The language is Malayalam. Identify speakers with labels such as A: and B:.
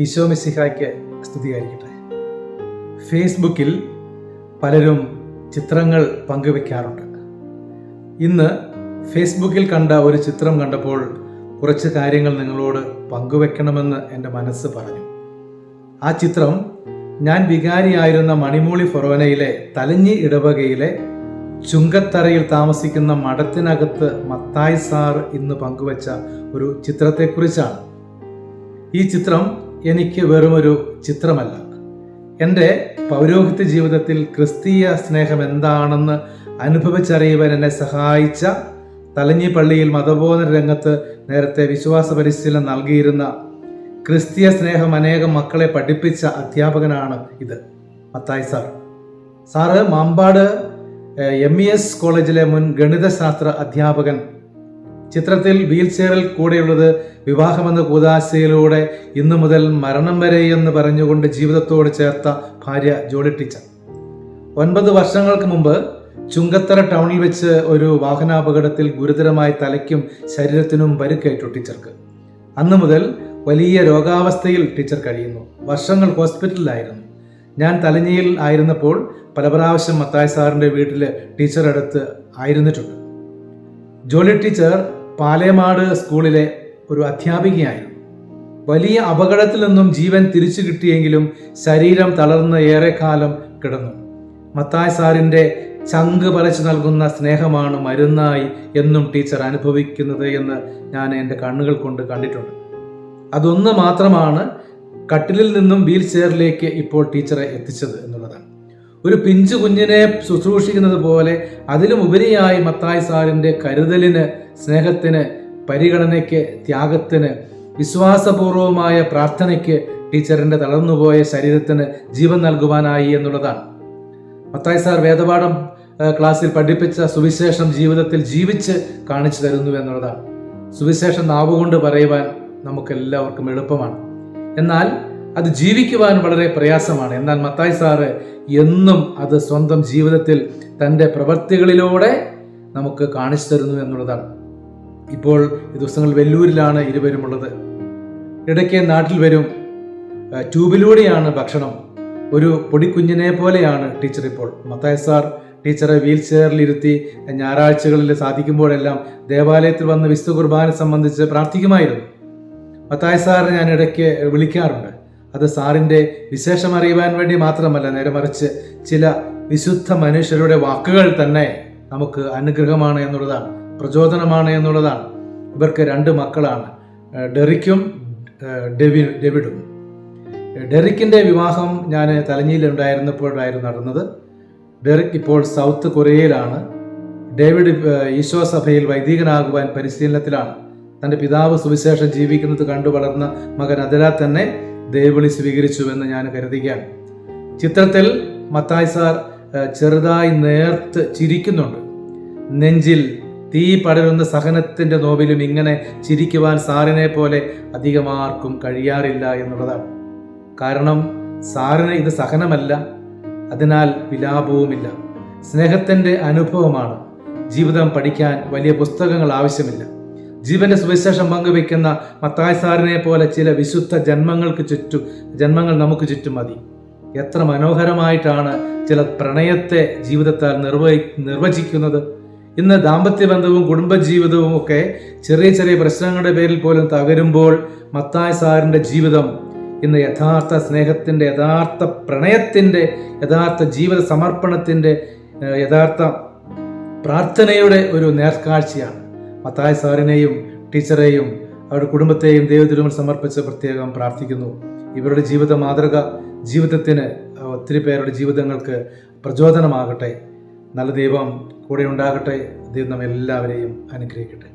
A: ഈശോ മിസിഹായ്ക്ക് സ്തുതിയായിരിക്കട്ടെ. ഫേസ്ബുക്കിൽ പലരും ചിത്രങ്ങൾ പങ്കുവെക്കാറുണ്ട്. ഇന്ന് ഫേസ്ബുക്കിൽ കണ്ട ഒരു ചിത്രം കണ്ടപ്പോൾ കുറച്ച് കാര്യങ്ങൾ നിങ്ങളോട് പങ്കുവെക്കണമെന്ന് എന്റെ മനസ്സ് പറഞ്ഞു. ആ ചിത്രം ഞാൻ വികാരിയായിരുന്ന മണിമൂളി ഫൊറോനയിലെ തലഞ്ഞി ഇടവകയിലെ ചുങ്കത്തറയിൽ താമസിക്കുന്ന മഠത്തിനകത്ത് മത്തായി സാർ ഇന്ന് പങ്കുവച്ച ഒരു ചിത്രത്തെക്കുറിച്ചാണ്. ഈ ചിത്രം എനിക്ക് വെറുമൊരു ചിത്രമല്ല. എന്റെ പൗരോഹിത്യ ജീവിതത്തിൽ ക്രിസ്തീയ സ്നേഹം എന്താണെന്ന് അനുഭവിച്ചറിയുവാൻ എന്നെ സഹായിച്ച തലഞ്ഞി പള്ളിയിൽ മതബോധന രംഗത്ത് നേരത്തെ വിശ്വാസ പരിശീലനം നൽകിയിരുന്ന ക്രിസ്തീയ സ്നേഹം അനേകം മക്കളെ പഠിപ്പിച്ച അധ്യാപകനാണ് ഇത് Mathai sir. Sir Mampad M E S കോളേജിലെ മുൻ ഗണിതശാസ്ത്ര അധ്യാപകൻ ചിത്രത്തിൽ വീൽ ചെയറിൽ കൂടെയുള്ളത് വിവാഹമെന്ന കൂതാശയിലൂടെ ഇന്നു മുതൽ മരണം വരെ എന്ന് പറഞ്ഞുകൊണ്ട് ജീവിതത്തോട് ചേർത്ത ഭാര്യ ജോളി ടീച്ചർ. ഒൻപത് വർഷങ്ങൾക്ക് മുമ്പ് ചുങ്കത്തറ ടൗണിൽ വെച്ച് ഒരു വാഹനാപകടത്തിൽ ഗുരുതരമായി തലയ്ക്കും ശരീരത്തിനും പരുക്കേറ്റു ടീച്ചർക്ക്. അന്നു മുതൽ വലിയ രോഗാവസ്ഥയിൽ ടീച്ചർ കഴിയുന്നു. വർഷങ്ങൾ ഹോസ്പിറ്റലിലായിരുന്നു. ഞാൻ തലഞ്ഞിയിൽ ആയിരുന്നപ്പോൾ പല പ്രാവശ്യം മത്തായ സാറിന്റെ വീട്ടിൽ ടീച്ചർ അടുത്ത് ആയിരുന്നിട്ടുണ്ട്. ജോളി ടീച്ചർ പാലേമാട് സ്കൂളിലെ ഒരു അധ്യാപികയായിരുന്നു. വലിയ അപകടത്തിൽ നിന്നും ജീവൻ തിരിച്ചു കിട്ടിയെങ്കിലും ശരീരം തളർന്ന് ഏറെക്കാലം കിടന്നു. മത്തായ സാറിന്റെ ചങ്ക് പറിച്ചു നൽകുന്ന സ്നേഹമാണ് മരുന്നായി എന്നും ടീച്ചർ അനുഭവിക്കുന്നത് എന്ന് ഞാൻ എന്റെ കണ്ണുകൾ കൊണ്ട് കണ്ടിട്ടുണ്ട്. അതൊന്ന് മാത്രമാണ് കട്ടിലിൽ നിന്നും വീൽ ചെയറിലേക്ക് ഇപ്പോൾ ടീച്ചറെ എത്തിച്ചത് എന്നുള്ളതാണ്. ഒരു പിഞ്ചു കുഞ്ഞിനെ ശുശ്രൂഷിക്കുന്നത് പോലെ അതിലും ഉപരിയായി മത്തായി സാറിന്റെ കരുതലിന് സ്നേഹത്തിന് പരിഗണനയ്ക്ക് ത്യാഗത്തിന് വിശ്വാസപൂർവമായ പ്രാർത്ഥനയ്ക്ക് ടീച്ചറിന്റെ തളർന്നുപോയ ശരീരത്തിന് ജീവൻ നൽകുവാനായി എന്നുള്ളതാണ്. മത്തായി സാർ വേദപാഠം ക്ലാസ്സിൽ പഠിപ്പിച്ച സുവിശേഷം ജീവിതത്തിൽ ജീവിച്ച് കാണിച്ചു തരുന്നു എന്നുള്ളതാണ്. സുവിശേഷം നാവുകൊണ്ട് പറയുവാൻ നമുക്ക് എല്ലാവർക്കും എളുപ്പമാണ്. എന്നാൽ അത് ജീവിക്കുവാൻ വളരെ പ്രയാസമാണ്. എന്നാൽ മത്തായി സാറ് എന്നും അത് സ്വന്തം ജീവിതത്തിൽ തന്റെ പ്രവൃത്തികളിലൂടെ നമുക്ക് കാണിച്ചു തരുന്നു എന്നുള്ളതാണ്. ഇപ്പോൾ ഈ ദിവസങ്ങൾ വെല്ലൂരിലാണ് ഇരുവരുമുള്ളത് ഇടയ്ക്ക് നാട്ടിൽ വരും. ട്യൂബിലൂടെയാണ് ഭക്ഷണം. ഒരു പൊടിക്കുഞ്ഞിനെ പോലെയാണ് ടീച്ചർ ഇപ്പോൾ. മത്തായ സാർ ടീച്ചറെ വീൽ ചെയറിലിരുത്തി ഞായറാഴ്ചകളിൽ സാധിക്കുമ്പോഴെല്ലാം ദേവാലയത്തിൽ വന്ന് വിശുദ്ധ കുർബാന സംബന്ധിച്ച് പ്രാർത്ഥിക്കുമായിരുന്നു. മത്തായ സാറിനെ ഞാൻ ഇടയ്ക്ക് വിളിക്കാറുണ്ട്. അത് സാറിന്റെ വിശേഷം അറിയുവാൻ വേണ്ടി മാത്രമല്ല നേരെ മറിച്ച് ചില വിശുദ്ധ മനുഷ്യരുടെ വാക്കുകൾ തന്നെ നമുക്ക് അനുഗ്രഹമാണ് എന്നുള്ളതാണ് പ്രചോദനമാണ് എന്നുള്ളതാണ്. ഇവർക്ക് രണ്ട് മക്കളാണ് ഡെറിക്കും ഡെവി ഡെവിഡും. ഡെറിക്കിന്റെ വിവാഹം ഞാൻ തലഞ്ഞിയിലുണ്ടായിരുന്നപ്പോഴായിരുന്നു നടന്നത്. ഡെറിക് ഇപ്പോൾ സൗത്ത് കൊറിയയിലാണ്. ഡേവിഡ് ഈശോ സഭയിൽ വൈദികനാകുവാൻ പരിശീലനത്തിലാണ്. തന്റെ പിതാവ് സുവിശേഷം ജീവിക്കുന്നത് കണ്ടു വളർന്ന മകൻ അതിലാ തന്നെ ദേവിളി സ്വീകരിച്ചുവെന്ന് ഞാൻ കരുതുകയാണ് ചിത്രത്തിൽ മത്തായി സാർ ചെറുതായി നേർത്ത് ചിരിക്കുന്നുണ്ട്. നെഞ്ചിൽ തീ പടരുന്ന സഹനത്തിന്റെ നോവിലും ഇങ്ങനെ ചിരിക്കുവാൻ സാറിനെ പോലെ അധികം ആർക്കും കഴിയാറില്ല എന്നുള്ളതാണ്. കാരണം സാറിന് ഇത് സഹനമല്ല അതിനാൽ വിലാപവുമില്ല. സ്നേഹത്തിന്റെ അനുഭവമാണ്. ജീവിതം പഠിക്കാൻ വലിയ പുസ്തകങ്ങൾ ആവശ്യമില്ല. ജീവന്റെ സുവിശേഷം പങ്കുവെക്കുന്ന മത്തായ് സാറിനെ പോലെ ചില വിശുദ്ധ ജന്മങ്ങൾക്ക് ചുറ്റും ജന്മങ്ങൾ നമുക്ക് ചുറ്റും മതി. എത്ര മനോഹരമായിട്ടാണ് ചില പ്രണയത്തെ ജീവിതത്താൽ നിർവഹി നിർവചിക്കുന്നത്. ഇന്ന് ദാമ്പത്യ ബന്ധവും കുടുംബജീവിതവും ഒക്കെ ചെറിയ ചെറിയ പ്രശ്നങ്ങളുടെ പേരിൽ പോലും തകരുമ്പോൾ മത്തായ് സാറിന്റെ ജീവിതം ഇന്ന് യഥാർത്ഥ സ്നേഹത്തിന്റെ യഥാർത്ഥ പ്രണയത്തിന്റെ യഥാർത്ഥ ജീവിത സമർപ്പണത്തിന്റെ യഥാർത്ഥ പ്രാർത്ഥനയുടെ ഒരു നേർക്കാഴ്ചയാണ്. മത്തായ സാറിനെയും ടീച്ചറെയും അവരുടെ കുടുംബത്തെയും ദൈവത്തിലും സമർപ്പിച്ച് പ്രത്യേകം പ്രാർത്ഥിക്കുന്നു. ഇവരുടെ ജീവിത മാതൃക ജീവിതത്തിന് ഒത്തിരി പേരുടെ ജീവിതങ്ങൾക്ക് പ്രചോദനമാകട്ടെ. നല്ല ദൈവം കൂടെ ഉണ്ടാകട്ടെ. ദൈവം നമ്മെല്ലാവരെയും അനുഗ്രഹിക്കട്ടെ.